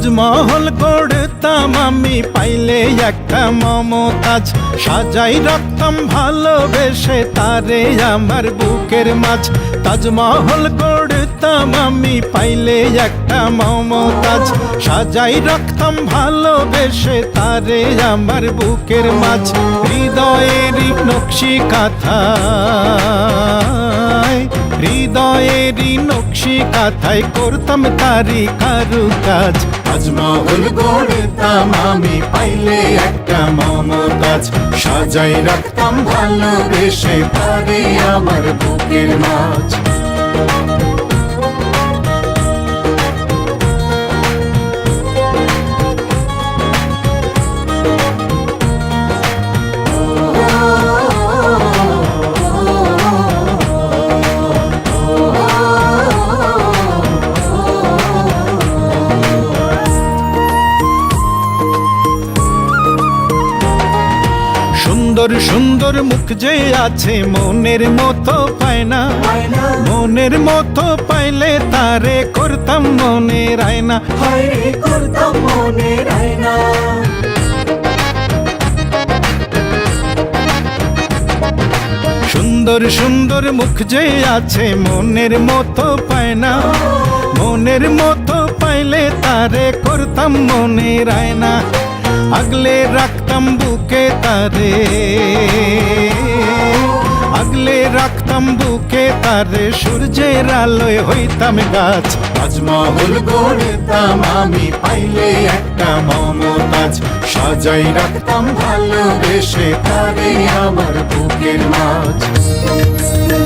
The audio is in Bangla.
তাজমহল করতাম আমি, পাইলে একটা মমতাজ। সাজাই রাখতাম ভালোবেসে তারে আমার বুকের মাছ তাজমহল করতাম আমি, পাইলে একটা মমতাজ। সাজাই রাখতাম ভালোবেসে তারে আমার বুকের মাছ হৃদয়েরই নকশি কাথায় হৃদয়েরই নকশি কাথায় করতাম তারি কারু কাজ তাজমহল গড়তাম আমি, পাইলে একটা মমতাজ। সাজাই রাখতাম ভালোবেসে তারে আমার বুকের মাছ সুন্দর সুন্দর মুখ যে আছে, মনের মতো পায় না। মনের মতো পাইলে তারে করতাম মনের আয়না। হায়রে করতাম আয়না সুন্দর সুন্দর মুখ যে আছে, মনের মতো পায় না। মনের মতো পাইলে তারে করতাম মনের আয়না। আগলে রাখতাম বুকে তারে আগলে রাখতাম বুকে তারে সূর্যের আলোয় হইতাম গাছ তাজমহল গড়তাম আমি পাইলে একটা মমতাজ সাজাই রাখতাম ভালোবেসে তারে আমার বুকের মাছ